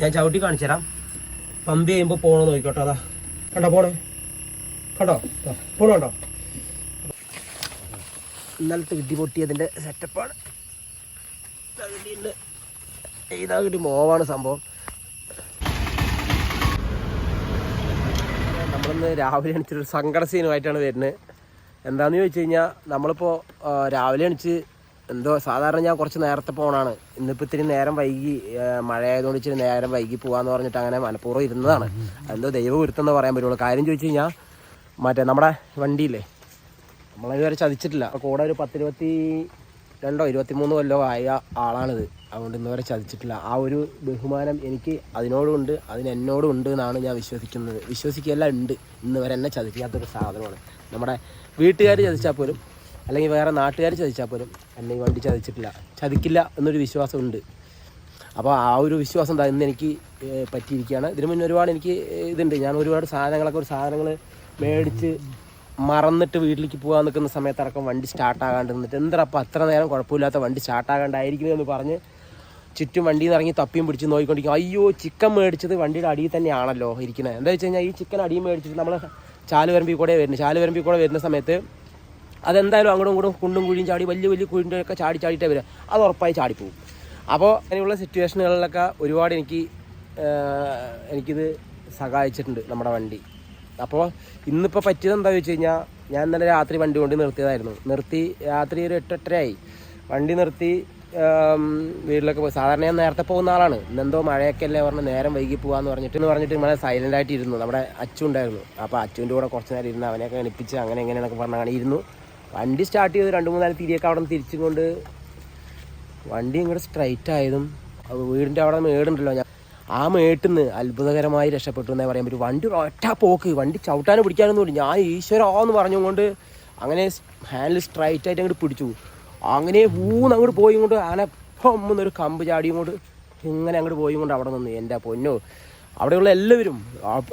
ഞാൻ ചവിട്ടി കാണിച്ചു തരാം. പമ്പ് ചെയ്യുമ്പോൾ പോണോ നോക്കിക്കോട്ടോ അതാ. കണ്ടോ പോണേ? കണ്ടോ? പോണുണ്ടോ ഇന്നലത്തെ ഇടി പൊട്ടിയതിന്റെ സെറ്റപ്പാണ് ഇതാ കിട്ടി മോവാണ് സംഭവം. നമ്മളിന്ന് രാവിലെ എണിച്ചൊരു സങ്കട സീനുമായിട്ടാണ് വരുന്നത്. എന്താണെന്ന് ചോദിച്ചു കഴിഞ്ഞാൽ നമ്മളിപ്പോൾ രാവിലെ എണിച്ച് എന്തോ സാധാരണ ഞാൻ കുറച്ച് നേരത്തെ പോകണാണ് ഇന്നിപ്പോൾ ഇത്തിരി നേരം വൈകി മഴയായതുകൊണ്ട് ഇച്ചിരി നേരം വൈകി പോകാന്ന് പറഞ്ഞിട്ട് അങ്ങനെ മനഃപൂർവം ഇരുന്നതാണ്. എന്തോ ദൈവവിരുത്തെന്ന് പറയാൻ പറ്റുള്ളൂ. കാര്യം ചോദിച്ചു കഴിഞ്ഞാൽ മറ്റേ നമ്മുടെ വണ്ടിയില്ലേ നമ്മളിതുവരെ ചതിച്ചിട്ടില്ല. കൂടെ ഒരു പത്തിരുപത്തി രണ്ടോ ഇരുപത്തിമൂന്ന് കൊല്ലോ ആയ ആളാണിത്. അതുകൊണ്ട് ഇന്നുവരെ ചതിച്ചിട്ടില്ല. ആ ഒരു ബഹുമാനം എനിക്ക് അതിനോടും ഉണ്ട് അതിന് എന്നോടും ഉണ്ട് എന്നാണ് ഞാൻ വിശ്വസിക്കുന്നത്. വിശ്വസിക്കുകയല്ല ഉണ്ട്. ഇന്ന് വരെ എന്നെ ചതിക്കാത്തൊരു സാധനമാണ്. നമ്മുടെ വീട്ടുകാർ ചതിച്ചാൽ പോലും അല്ലെങ്കിൽ വേറെ നാട്ടുകാർ ചതിച്ചാൽ പോലും എന്നെ ഈ വണ്ടി ചതിച്ചിട്ടില്ല. ചതിക്കില്ല എന്നൊരു വിശ്വാസം ഉണ്ട് അപ്പോൾ ആ ഒരു വിശ്വാസം എന്താ ഇന്ന് എനിക്ക് പറ്റിയിരിക്കുകയാണ്. ഇതിനു മുന്നേ ഒരുപാട് എനിക്ക് ഇതുണ്ട്. ഞാൻ ഒരുപാട് സാധനങ്ങളൊക്കെ ഒരു സാധനങ്ങൾ മേടിച്ച് മറന്നിട്ട് വീട്ടിലേക്ക് പോകാൻ നിൽക്കുന്ന സമയത്തടക്കം വണ്ടി സ്റ്റാർട്ടാകാണ്ട് നിന്നിട്ട് എന്താ അപ്പം അത്ര നേരം കുഴപ്പമില്ലാത്ത വണ്ടി സ്റ്റാർട്ടാകാണ്ടായിരിക്കും എന്ന് പറഞ്ഞ് ചുറ്റും വണ്ടിയിൽ നിന്ന് ഇറങ്ങി തപ്പിയും പിടിച്ച് നോക്കിക്കൊണ്ടിരിക്കും. അയ്യോ ചിക്കൻ മേടിച്ചത് വണ്ടിയുടെ അടിയിൽ തന്നെയാണല്ലോ ഇരിക്കുന്നത് എന്താ വെച്ച് കഴിഞ്ഞാൽ ഈ ചിക്കൻ അടിയിൽ മേടിച്ചിട്ട് നമ്മൾ ചാൽ വരമ്പിൽ കൂടെ വരുന്നത് ചാൽ വരമ്പിൽ കൂടെ വരുന്ന സമയത്ത് അതെന്തായാലും അങ്ങോട്ടും ഇങ്ങോട്ടും കുണ്ടും കുഴിയും ചാടി വലിയ വലിയ കുഴിന്റെ ഒക്കെ ചാടി ചാടിയിട്ടേ വരിക അത് ഉറപ്പായി ചാടിപ്പോവും. അപ്പോൾ അങ്ങനെയുള്ള സിറ്റുവേഷനുകളിലൊക്കെ ഒരുപാട് എനിക്ക് എനിക്കിത് സഹായിച്ചിട്ടുണ്ട് നമ്മുടെ വണ്ടി. അപ്പോൾ ഇന്നിപ്പോൾ പറ്റിയത് എന്താ വെച്ച് കഴിഞ്ഞാൽ ഞാൻ ഇന്നലെ രാത്രി വണ്ടി കൊണ്ട് നിർത്തിയതായിരുന്നു. നിർത്തി രാത്രി ഒരു എട്ടെട്ടരയായി വണ്ടി നിർത്തി വീട്ടിലൊക്കെ പോയി. സാധാരണ ഞാൻ നേരത്തെ പോകുന്ന ആളാണ്. ഇന്നെന്തോ മഴയൊക്കെ അല്ലേ പറഞ്ഞ് നേരം വൈകി പോകാന്ന് പറഞ്ഞിട്ട് എന്ന് പറഞ്ഞിട്ട് നമ്മളെ സൈലന്റ് ആയിട്ട് ഇരുന്നു. നമ്മുടെ അച്ചു ഉണ്ടായിരുന്നു. അപ്പോൾ അച്ചുവിന്റെ കൂടെ കുറച്ച് നേരം ഇരുന്ന് അവനെയൊക്കെ എണിപ്പിച്ച് അങ്ങനെ എങ്ങനെയാണെന്നൊക്കെ പറഞ്ഞാണ് ഇരുന്നു. വണ്ടി സ്റ്റാർട്ട് ചെയ്ത് രണ്ട് മൂന്നാൽ തിരിയൊക്കെ അവിടെ നിന്ന് തിരിച്ചും കൊണ്ട് വണ്ടി ഇങ്ങോട്ട് സ്ട്രൈറ്റ് ആയതും വീടിന്റെ അവിടെ മേടുണ്ടല്ലോ ഞാൻ. ആ മേട്ടിൽ നിന്ന് അത്ഭുതകരമായി രക്ഷപ്പെട്ടു എന്നേ പറയാൻ പറ്റും. വണ്ടി ഒറ്റ പോക്ക് വണ്ടി ചവിട്ടാനും പിടിക്കാനൊന്നും ഇല്ല. ഞാൻ ഈശ്വരാ എന്ന് പറഞ്ഞുകൊണ്ട് അങ്ങനെ ഹാൻഡിൽ സ്ട്രൈറ്റ് ആയിട്ട് അങ്ങോട്ട് പിടിച്ചു. അങ്ങനെ ഊന്ന് അങ്ങോട്ട് പോയി കൊണ്ട് അങ്ങനെ ഒരു കമ്പ് ചാടിയും കൊണ്ട് ഇങ്ങനെ അങ്ങോട്ട് പോയി കൊണ്ട് അവിടെ നിന്ന്. എന്റെ പൊന്നോ അവിടെയുള്ള എല്ലാവരും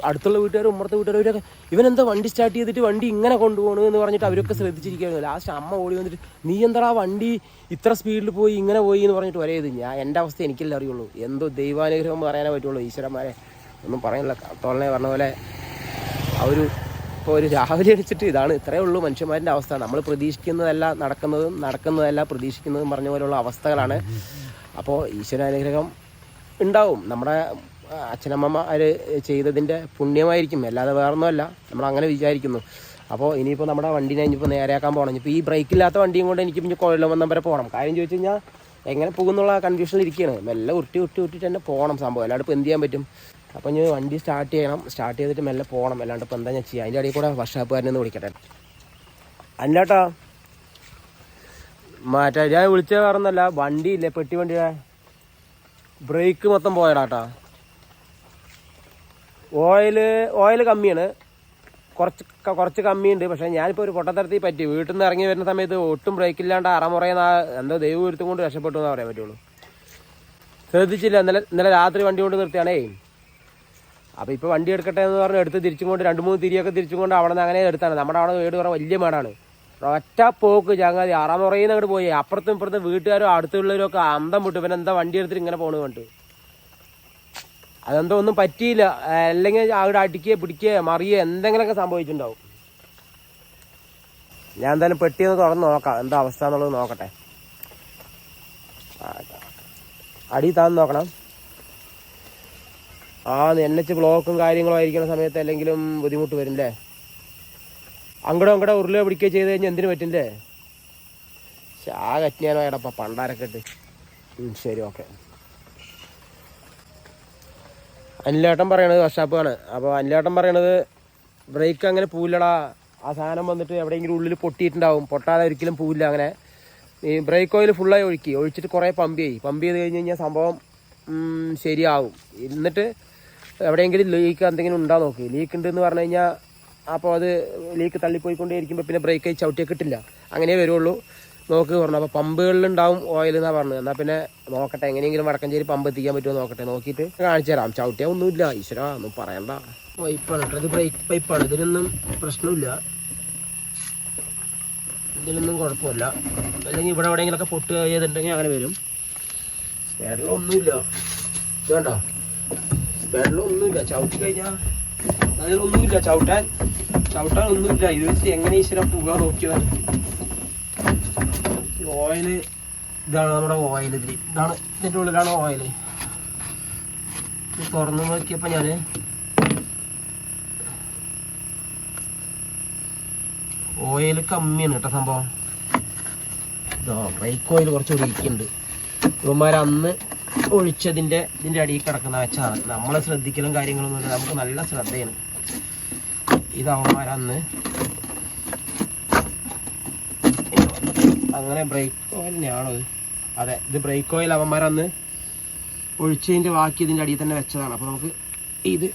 അടുത്തുള്ള വീട്ടുകാരും ഉമ്മറത്തെ വീട്ടുകാരും ഇവരൊക്കെ ഇവനെന്താ വണ്ടി സ്റ്റാർട്ട് ചെയ്തിട്ട് വണ്ടി ഇങ്ങനെ കൊണ്ടുപോകണു എന്ന് പറഞ്ഞിട്ട് അവരൊക്കെ ശ്രദ്ധിച്ചിരിക്കുകയായിരുന്നു ലാസ്റ്റ് അമ്മ ഓടി വന്നിട്ട് നീ എന്താ വണ്ടി ഇത്ര സ്പീഡിൽ പോയി ഇങ്ങനെ പോയി? എന്ന് പറഞ്ഞിട്ട് വരയത് ഞാൻ എന്റെ അവസ്ഥ എനിക്കല്ലേ അറിയുള്ളൂ. എന്തോ ദൈവാനുഗ്രഹം പറയാനേ പറ്റുള്ളൂ ഈശ്വരന്മാരെ. ഒന്നും പറയാനില്ല തോളനെ പറഞ്ഞ പോലെ ആ ഒരു ഇപ്പോൾ ഒരു രാവിലെ അടിച്ചിട്ട് ഇതാണ്. ഇത്രയേ ഉള്ളൂ മനുഷ്യന്മാരുടെ അവസ്ഥ. നമ്മൾ പ്രതീക്ഷിക്കുന്നതല്ല നടക്കുന്നതും നടക്കുന്നതല്ല പ്രതീക്ഷിക്കുന്നതും പറഞ്ഞ പോലെയുള്ള അവസ്ഥകളാണ്. അപ്പോൾ ഈശ്വരാനുഗ്രഹം ഉണ്ടാവും. നമ്മുടെ അച്ഛനമ്മമാർ ചെയ്തതിന്റെ പുണ്യമായിരിക്കും. അല്ലാതെ വേറൊന്നുമല്ല. നമ്മൾ അങ്ങനെ വിചാരിക്കുന്നു. അപ്പോൾ ഇനിയിപ്പോൾ നമ്മുടെ വണ്ടീനെ ഇനിയിപ്പോൾ നേരെയാക്കാൻ പോകണം ഇപ്പോൾ ഈ ബ്രേക്ക് ഇല്ലാത്ത വണ്ടിയും കൊണ്ട് എനിക്ക് പിന്നെ കൊല്ലം വരെ പോകണം കാര്യം ചോദിച്ചു കഴിഞ്ഞാൽ എങ്ങനെ പോകുന്നുള്ള കൺഫ്യൂഷനിൽ ഇരിക്കുകയാണ് മെല്ലെ ഉരുട്ടി ഉരുട്ടി ഉരുട്ടിട്ട് തന്നെ പോകണം സംഭവം. അല്ലാണ്ട് ഇപ്പോൾ എന്ത് ചെയ്യാൻ പറ്റും? അപ്പോൾ ഞാൻ വണ്ടി സ്റ്റാർട്ട് ചെയ്യണം. സ്റ്റാർട്ട് ചെയ്തിട്ട് മെല്ലെ പോകണം അല്ലാണ്ട് ഇപ്പോൾ എന്താ ഞാൻ ചെയ്യുക അതിന്റെ ഇടയിൽ കൂടെ വർഷാപ്പുകാരനെ വിളിക്കട്ടെ. അല്ലാട്ടാ മാറ്റാ ഞാൻ വിളിച്ചത് വേറൊന്നല്ല. വണ്ടിയില്ലേ പെട്ടി വണ്ടിയുടെ. ബ്രേക്ക് മൊത്തം പോയടാട്ടാ ഓയിൽ ഓയിൽ കമ്മിയാണ്. കുറച്ച് കുറച്ച് കമ്മിയുണ്ട്. പക്ഷേ ഞാനിപ്പോൾ ഒരു പൊട്ടത്തരത്തിൽ പറ്റി. വീട്ടിൽ നിന്ന് ഇറങ്ങി വരുന്ന സമയത്ത് ഒട്ടും ബ്രേക്ക് ഇല്ലാണ്ട് അറമുറയുന്ന എന്തോ ദൈവം കൊണ്ട് രക്ഷപ്പെട്ടു എന്നാ പറയാൻ പറ്റുള്ളൂ. ശ്രദ്ധിച്ചില്ല. ഇന്നലെ ഇന്നലെ രാത്രി വണ്ടി കൊണ്ട് നിർത്തിയാണേ. അപ്പോൾ ഇപ്പോൾ വണ്ടി എടുക്കട്ടെ എന്ന് പറഞ്ഞ് എടുത്ത് തിരിച്ചും കൊണ്ട് രണ്ട് മൂന്ന് തിരിയൊക്കെ തിരിച്ചും കൊണ്ട് അവിടെ നിന്ന് അങ്ങനെ എടുത്താണ്. നമ്മുടെ അവിടെ വീട് കുറേ വലിയ മേടാണ്. ഒറ്റ പോക്ക് ചങ്ങാതി. അറമുറയിൽ നിന്ന് അങ്ങോട്ട് പോയി. അപ്പുറത്തും ഇപ്പുറത്തും വീട്ടുകാരും അടുത്തുള്ളവരും ഒക്കെ അന്തം വിട്ടു. പിന്നെ എന്താ വണ്ടി എടുത്തിട്ട് ഇങ്ങനെ പോകണമെന്ന് കണ്ടു. അതെന്തോ ഒന്നും പറ്റിയില്ല. അല്ലെങ്കിൽ അവിടെ അടിക്കുക പിടിക്കുക മറിയുക എന്തെങ്കിലുമൊക്കെ സംഭവിച്ചിട്ടുണ്ടാവും. ഞാൻ എന്തായാലും പെട്ടിയൊന്ന് തുറന്ന് നോക്കാം. എന്താ അവസ്ഥ എന്നുള്ളത് നോക്കട്ടെ. അടി താന്ന് നോക്കണം. ആ എൻ എച്ച് ബ്ലോക്കും കാര്യങ്ങളും ആയിരിക്കുന്ന സമയത്ത് അല്ലെങ്കിലും ബുദ്ധിമുട്ട് വരും അല്ലേ അങ്ങടോ അങ്ങടോ ഉരുള പിടിക്കുക ചെയ്ത് കഴിഞ്ഞാൽ എന്തിനു പറ്റില്ലേ? ആ കറ്റിയാനോ എടപ്പ പണ്ടാരൊക്കെ ഇട്ട്. ശരി ഓക്കെ. അനിലേട്ടൻ പറയണത് വർഷാപ്പാണ് അപ്പോൾ അനിലേട്ടൻ പറയണത് ബ്രേക്ക് അങ്ങനെ പൂവില്ലടാ. ആ സാധനം വന്നിട്ട് എവിടെയെങ്കിലും ഉള്ളിൽ പൊട്ടിയിട്ടുണ്ടാവും. പൊട്ടാതെ ഒരിക്കലും പൂവില്ല അങ്ങനെ. ഈ ബ്രേക്ക് ഓയിൽ ഫുള്ളായി ഒഴുക്കി. ഒഴിച്ചിട്ട് കുറേ പമ്പ് ചെയ്യും. പമ്പ് ചെയ്ത് കഴിഞ്ഞ് കഴിഞ്ഞാൽ സംഭവം ശരിയാവും. എന്നിട്ട് എവിടെയെങ്കിലും ലീക്ക് എന്തെങ്കിലും ഉണ്ടോ നോക്കി. ലീക്ക് ഉണ്ടെന്ന് പറഞ്ഞു കഴിഞ്ഞാൽ അപ്പോൾ അത് ലീക്ക് തള്ളിപ്പോയിക്കൊണ്ടേ ഇരിക്കുമ്പോൾ പിന്നെ ബ്രേക്ക് ചവിട്ടിയെ കിട്ടില്ല അങ്ങനെ വരുള്ളൂ. നോക്ക് പറഞ്ഞു. അപ്പോൾ പമ്പുകളിലുണ്ടാവും ഓയിൽ എന്നാ പറഞ്ഞത്. എന്നാൽ പിന്നെ നോക്കട്ടെ എങ്ങനെയെങ്കിലും വടക്കഞ്ചേരി പമ്പ് എത്തിക്കാൻ പറ്റുമോ നോക്കട്ടെ. നോക്കിയിട്ട് കാണിച്ചു തരാം. ചവിട്ടിയാ ഒന്നുമില്ല. ഈശ്വര ഒന്നും പറയണ്ട. പൈപ്പാണ് ഇത് ബ്രേക്ക് പൈപ്പാണ് ഇതിനൊന്നും പ്രശ്നമില്ല. ഇതിനൊന്നും കുഴപ്പമില്ല. അല്ലെങ്കിൽ ഇവിടെ എവിടെയെങ്കിലൊക്കെ പൊട്ട് ചെയ്തിട്ടുണ്ടെങ്കിൽ അങ്ങനെ വരും. സ്പേഡിലൊന്നുമില്ല ഇത് കണ്ടോ? വെള്ളമൊന്നുമില്ല ചവിട്ടി കഴിഞ്ഞാൽ അതിലൊന്നുമില്ല ചവിട്ടാൻ ചവിട്ടാൻ ഒന്നുമില്ല. ഇത് വെച്ച് എങ്ങനെ ഈശ്വര പുക നോക്കിയതാണ് ഓയിൽ ഇതാണ് നമ്മുടെ ഓയിൽ ഇതിൽ ഇതാണ് ഇതിന്റെ ഉള്ളിലാണ് ഓയിൽ തുറന്ന് നോക്കിയപ്പോൾ ഞാൻ ഓയിൽ കമ്മിയാണ് കേട്ടോ സംഭവം. ഇതോ ബ്രേക്ക് ഓയിൽ കുറച്ച് ഒഴിക്കുന്നുണ്ട് ഇവന്മാർ അന്ന് ഒഴിച്ചതിന്റെ ഇതിന്റെ അടിയിൽ കിടക്കുന്ന വെച്ചാണ് നമ്മളെ ശ്രദ്ധിക്കലും കാര്യങ്ങളൊന്നും നമുക്ക് നല്ല ശ്രദ്ധയാണ്. ഇത് അവന്മാർ അന്ന് അങ്ങനെ ബ്രേക്ക് ഓയിൽ തന്നെയാണോ അതെ ഇത് ബ്രേക്ക് ഓയിൽ അവന്മാരന്ന് ഒഴിച്ചതിന്റെ ബാക്കി ഇതിന്റെ അടിയിൽ തന്നെ വെച്ചതാണ്. അപ്പോൾ നമുക്ക് ഇത്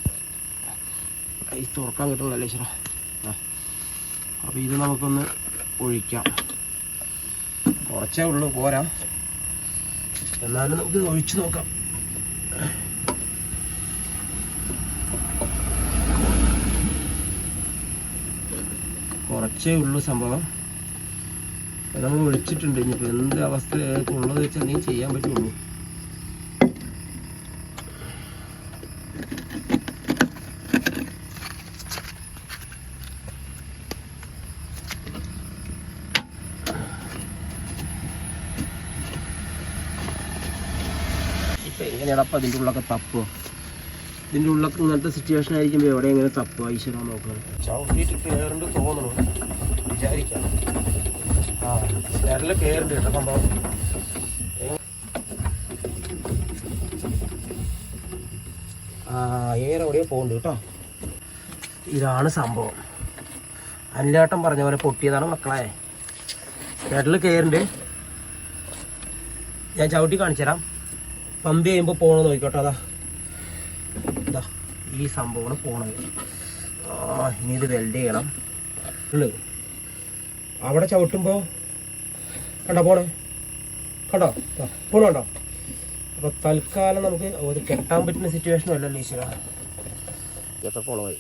ഈ തുറക്കാൻ കിട്ടുന്നല്ലേ ചേട്ടാ അപ്പോൾ അപ്പൊ ഇത് നമുക്കൊന്ന് ഒഴിക്കാം. കുറച്ചേ ഉള്ളൂ പോരാ. എന്നാലും നമുക്ക് ഒഴിച്ചു നോക്കാം. കുറച്ചേ ഉള്ളൂ സംഭവം. നമ്മൾ വിളിച്ചിട്ടുണ്ട് ഇനിയിപ്പോൾ എന്ത് അവസ്ഥ ഉള്ളത് വെച്ചാൽ നീ ചെയ്യാൻ പറ്റുള്ളൂ. എങ്ങനെയാണ് അപ്പം അതിന്റെ ഉള്ളൊക്കെ തപ്പുക ഇതിന്റെ ഉള്ളൊക്കെ ഇങ്ങനത്തെ സിറ്റുവേഷൻ ആയിരിക്കുമ്പോൾ എവിടെ എങ്ങനെ തപ്പുക ഈശ്വരം നോക്കുക ചവിട്ടിയിട്ട് കയറുണ്ട് തോന്നണം. വിചാരിക്കാം. വിരൽ കയറുണ്ട് കേട്ടോ സംഭവം ഇതാണ് സംഭവം. അല്ലാട്ടം പറഞ്ഞ പോലെ പൊട്ടിയതാണ് മക്കളെ. ചേട്ടൽ കയറുണ്ട് ഞാൻ ചവിട്ടി കാണിച്ചു തരാം പമ്പ് ചെയ്യുമ്പോൾ പോകണം നോക്കിക്കോട്ടെ അതാ. ഇതാ ഈ സംഭവമാണ് പോണത്. ആ ഇനി ഇത് വെൽഡ് ചെയ്യണം. ഉള്ളു. അവിടെ ചവിട്ടുമ്പോൾ കണ്ടോ പോണേ. കണ്ടോ? പോണുണ്ടോ അപ്പോൾ തൽക്കാലം നമുക്ക് ഒരു കെട്ടാൻ പറ്റുന്ന സിറ്റുവേഷൻ അല്ലല്ലോ ഈശ്വര. ഇതൊക്കെ കുളമായി.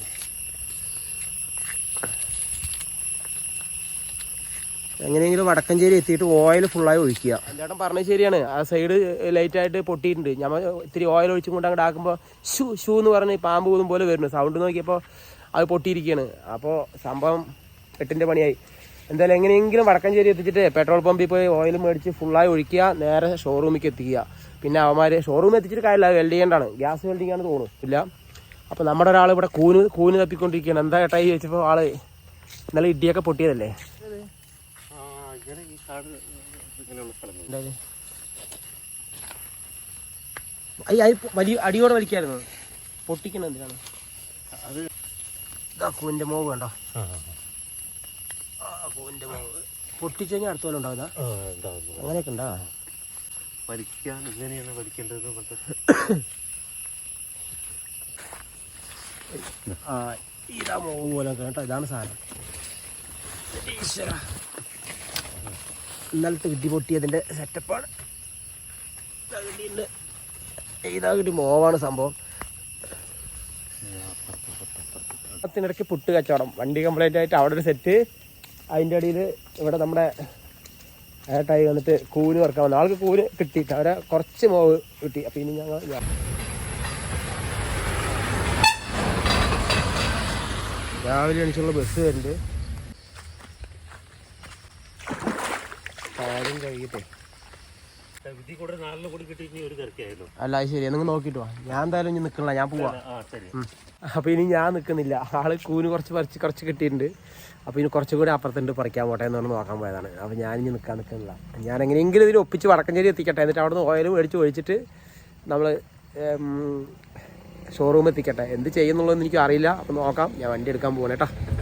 എങ്ങനെയെങ്കിലും വടക്കഞ്ചേരി എത്തിയിട്ട് ഓയിൽ ഫുള്ളായി ഒഴിക്കുക. ചേട്ടൻ പറഞ്ഞത് ശരിയാണ്. ആ സൈഡ് ലൈറ്റ് ആയിട്ട് പൊട്ടിയിട്ടുണ്ട്. ഞമ്മ ഇത്തിരി ഓയിൽ ഒഴിച്ചും കൊണ്ട് അങ്ങോട്ട് ആക്കുമ്പോൾ ഷൂ ഷൂ എന്ന് പറഞ്ഞ് പാമ്പ് പോകുന്ന പോലെ വരുന്നു. സൗണ്ട് നോക്കിയപ്പോൾ അത് പൊട്ടിയിരിക്കുകയാണ്. അപ്പോൾ സംഭവം എട്ടിന്റെ പണിയായി. എന്തായാലും എങ്ങനെയെങ്കിലും വടക്കഞ്ചേരി എത്തിച്ചിട്ട് പെട്രോൾ പമ്പിൽ പോയി ഓയിൽ മേടിച്ച് ഫുള്ളായി ഒഴിക്കുക നേരെ ഷോറൂമിലേക്ക് എത്തിക്കുക. പിന്നെ അവന്മാർ ഷോറൂമിൽ എത്തിച്ചിട്ട് കാര്യമില്ല വെൽഡ് ചെയ്യേണ്ടതാണ് ഗ്യാസ് വെൽഡിംഗ് ആണ് തോന്നുന്നു. ഇല്ല. അപ്പോൾ നമ്മുടെ ഒരാൾ ഇവിടെ കൂന് കൂന് തപ്പിക്കൊണ്ടിരിക്കുകയാണ്. എന്താ ഏട്ടായി ചോദിച്ചപ്പോൾ ആൾ? ഇന്നലെ ഇടിയൊക്കെ പൊട്ടിയതല്ലേ? വലിയ അടിയോടെ വലിക്കായിരുന്നു. പൊട്ടിക്കണ എന്തിനാണ്? അത് കൂന്റെ കൂവിന്റെ മോവ് കൂവിന്റെ മോവ് പൊട്ടിച്ചു കഴിഞ്ഞാൽ അടുത്ത പോലെ ഉണ്ടാവുക അങ്ങനെയൊക്കെ ഉണ്ടാ? വലിക്കാൻ ഇങ്ങനെയാണ് വലിക്കേണ്ടത് ആ ഇതാ മോവ് പോലെ കേട്ടോ. ഇതാണ് സാധനം. ഇന്നലത്തെ കിട്ടി പൊട്ടിയതിന്റെ സെറ്റപ്പാണ് ഇതാ കിട്ടി മോവാണ് സംഭവം. ത്തിനിടയ്ക്ക് പുട്ട് കച്ചവടം. വണ്ടി കംപ്ലൈന്റ് ആയിട്ട് അവിടെ ഒരു സെറ്റ് അതിന്റെ അടിയിൽ ഇവിടെ നമ്മുടെ ഏട്ടായി വന്നിട്ട് കൂന് വറക്കാൻ വന്നു. ആൾക്ക് കൂന് കിട്ടിയിട്ട് അവരെ കുറച്ച് മോവ് കിട്ടി. അപ്പം ഇനി ഞങ്ങൾ രാവിലെ എണിച്ചുള്ള ബസ് വരുന്നുണ്ട്. കാര്യം കഴിയട്ടെ ഇതിൽ കൂടെ നാലിനെ കൂടി കിട്ടി ഇനി ഒരു കറക്കായല്ലോ അല്ല അത് ശരി. നിങ്ങൾ നോക്കിയിട്ട് വാ. ഞാൻ എന്തായാലും ഇനി നിൽക്കണില്ല ഞാൻ പോവാ. അപ്പോൾ ഇനി ഞാൻ നിൽക്കുന്നില്ല ആൾ കൂന് കുറച്ച് പറിച്ച് കുറച്ച് കിട്ടിയിട്ടുണ്ട്. അപ്പൊ ഇനി കുറച്ചും കൂടി അപ്പുറത്തുണ്ട് പറിക്കാൻ പോട്ടെ എന്ന് പറഞ്ഞ് നോക്കാൻ പോയതാണ്. അപ്പൊ ഞാൻ ഇനി നിൽക്കാൻ നിൽക്കുന്നില്ല ഞാൻ എങ്ങനെയെങ്കിലും ഇതിൽ ഒപ്പിച്ച് വടക്കഞ്ചേരി എത്തിക്കട്ടെ. എന്നിട്ട് അവിടെ നിന്ന് ഓയിൽ മേടിച്ച് ഒഴിച്ചിട്ട് നമ്മൾ ഷോറൂം എത്തിക്കട്ടെ. എന്ത് ചെയ്യുന്നുള്ളതെന്ന് എനിക്ക് അറിയില്ല അപ്പൊ നോക്കാം. ഞാൻ വണ്ടി എടുക്കാൻ പോകണം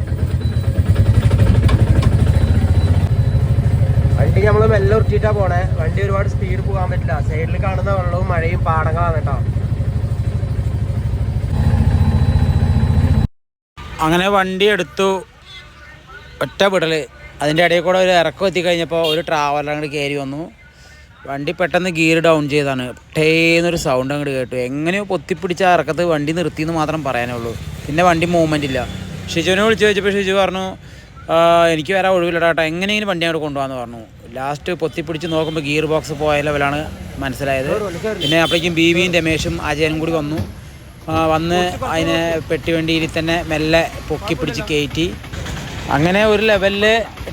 കേട്ടോ വണ്ടി നമ്മൾ മെല്ലെ ഉരുട്ടിയിട്ടാ പോണേ. വണ്ടി ഒരുപാട് സ്പീഡ് പോകാൻ പറ്റില്ല. സൈഡിൽ കാണുന്ന വെള്ളവും മഴയും പാടങ്ങളാണ് കേട്ടോ. അങ്ങനെ വണ്ടി എടുത്തു. ഒറ്റ വിടൽ. അതിന്റെ ഇടയിൽ കൂടെ ഒരു ഇറക്കം എത്തിക്കഴിഞ്ഞപ്പോൾ ഒരു ട്രാവലർ അങ്ങോട്ട് കയറി വന്നു. വണ്ടി പെട്ടെന്ന് ഗിയർ ഡൗൺ ചെയ്താണ് ടേന്നൊരു സൗണ്ട് അങ്ങോട്ട് കേട്ടു. എങ്ങനെയോ പൊത്തിപ്പിടിച്ച ഇറക്കത്ത് വണ്ടി നിർത്തിയെന്ന് മാത്രം പറയാനുള്ളൂ പിന്നെ വണ്ടി മൂവ്മെന്റ് ഇല്ല. ഷിജുവിനെ വിളിച്ച് ചോദിച്ചപ്പോൾ ഷിജു പറഞ്ഞു "ആ, എനിക്ക് വരാൻ ഒഴിവില്ല കേട്ടോ എങ്ങനെയെങ്കിലും വണ്ടി അങ്ങോട്ട് കൊണ്ടുപോകാന്ന് പറഞ്ഞു. ലാസ്റ്റ് പൊത്തിപ്പിടിച്ച് നോക്കുമ്പോൾ ഗിയർ ബോക്സ് പോയ ലെവലാണ് മനസ്സിലായത്. പിന്നെ അപ്പോഴേക്കും ബി വിയും രമേശും അജയനും കൂടി വന്നു. വന്ന് അതിനെ പെട്ടിവണ്ടിയിൽ തന്നെ മെല്ലെ പൊക്കി പിടിച്ച് കയറ്റി അങ്ങനെ ഒരു ലെവലിൽ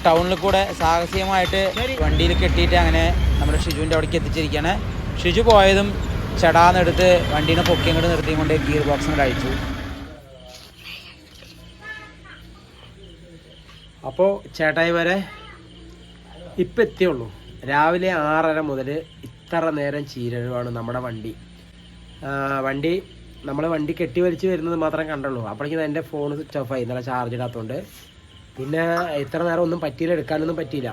ടൗണിൽ കൂടെ സാഹസികമായിട്ട് വണ്ടിയിൽ കെട്ടിയിട്ട് അങ്ങനെ നമ്മുടെ ഷിജുവിന്റെ അവിടേക്ക് എത്തിച്ചിരിക്കുകയാണ് ഷിജു പോയതും ചടാന്നെടുത്ത് വണ്ടീനെ പൊക്കി അങ്ങോട്ട് നിർത്തിയും കൊണ്ട് ഗിയർ ബോക്സ് അങ്ങോട്ട് അഴിച്ചു. അപ്പോൾ ചേട്ടായി വരെ ഇപ്പം എത്തിയുള്ളൂ. രാവിലെ ആറര മുതൽ ഇത്ര നേരം ചീരഴുവാണ് നമ്മുടെ വണ്ടി. വണ്ടി നമ്മൾ വണ്ടി കെട്ടി വലിച്ച് വരുന്നത് മാത്രം കണ്ടുള്ളൂ. അപ്പോഴേക്കും എന്റെ ഫോൺ സ്വിച്ച് ഓഫായി നല്ല ചാർജ് ഇടാത്തതുകൊണ്ട് പിന്നെ ഇത്ര നേരം ഒന്നും പറ്റിയില്ല എടുക്കാനൊന്നും പറ്റിയില്ല.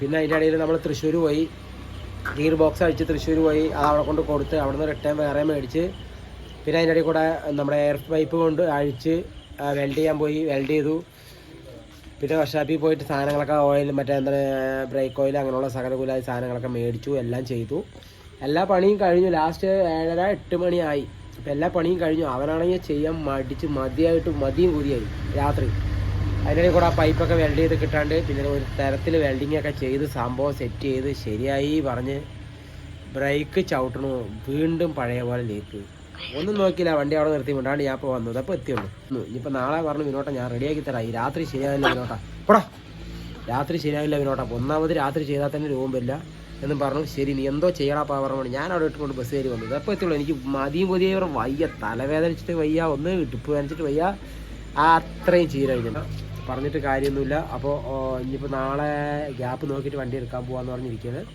പിന്നെ അതിന്റെ ഇടയിൽ നമ്മൾ തൃശ്ശൂർ പോയി. ഗിയർ ബോക്സ് അടിച്ച് തൃശ്ശൂർ പോയി. അത് അവിടെ കൊണ്ട് കൊടുത്ത് അവിടെ നിന്ന് റിട്ടേൺ വേറെ മേടിച്ച്. പിന്നെ അതിന്റെ ഇടയിൽ കൂടെ നമ്മുടെ എയർ പൈപ്പ് കൊണ്ട് അഴിച്ച് വെൽഡ് ചെയ്യാൻ പോയി. വെൽഡ് ചെയ്തു. പിന്നെ വർഷാപ്പിൽ പോയിട്ട് സാധനങ്ങളൊക്കെ ഓയിൽ മറ്റേ എന്താണ് ബ്രേക്ക് ഓയിൽ അങ്ങനെയുള്ള സകലകുലായ സാധനങ്ങളൊക്കെ മേടിച്ചു എല്ലാം ചെയ്തു. എല്ലാ പണിയും കഴിഞ്ഞു. ലാസ്റ്റ് ഏഴര എട്ട് മണിയായി. അപ്പം എല്ലാ പണിയും കഴിഞ്ഞു. അവനാണെങ്കിൽ ചെയ്യാൻ മടിച്ച് മതിയായിട്ട് മതിയും കൂടിയായി രാത്രി. അതിനിടയിൽ കൂടെ ആ പൈപ്പൊക്കെ വെൽഡ് ചെയ്ത് കിട്ടാണ്ട് പിന്നെ ഒരു തരത്തിൽ വെൽഡിങ് ഒക്കെ ചെയ്ത് സംഭവം സെറ്റ് ചെയ്ത് ശരിയായി പറഞ്ഞ് ബ്രേക്ക് ചവിട്ടണു. വീണ്ടും പഴയ പോലെ ലേക്ക് ഒന്നും നോക്കിയില്ല വണ്ടി അവിടെ നിർത്തി കൊണ്ടാണ് ഞാൻ ഇപ്പോൾ വന്നത്. അപ്പോൾ എത്തിയുള്ളൂ. ഇനിയിപ്പോ നാളെ പറഞ്ഞു വിനോട്ട ഞാൻ റെഡിയാക്കി തരാം. ഈ രാത്രി ശരിയാവില്ല വിനോട്ട. പോടാ. രാത്രി ശരിയാവില്ല വിനോട്ട. ഒന്നാമത് രാത്രി ചെയ്താൽ തന്നെ രൂപം വരില്ല എന്നും പറഞ്ഞു. ശരി നീ എന്തോ ചെയ്യടാ പറഞ്ഞു ഞാൻ അവിടെ ഇട്ടുകൊണ്ട് ബസ് കയറി വന്നത്. അപ്പോൾ എത്തിയുള്ളൂ. എനിക്ക് മതിയും പുതിയ വയ്യ. തലവേദനിച്ചിട്ട് വയ്യ ഒന്ന് ഇടുപ്പ് വേദനിച്ചിട്ട് വയ്യ. ആ അത്രയും കഴിഞ്ഞു പറഞ്ഞിട്ട് കാര്യമൊന്നുമില്ല. അപ്പോൾ ഇനിയിപ്പോൾ നാളെ ഗ്യാപ്പ് നോക്കിയിട്ട് വണ്ടി എടുക്കാൻ പോകാമെന്ന് പറഞ്ഞിരിക്കുന്നത്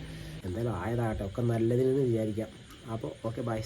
എന്തായാലും ആയതാകട്ടെ. ഒക്കെ നല്ലതിനെന്ന് വിചാരിക്കാം. അപ്പോൾ ഓക്കെ ബൈ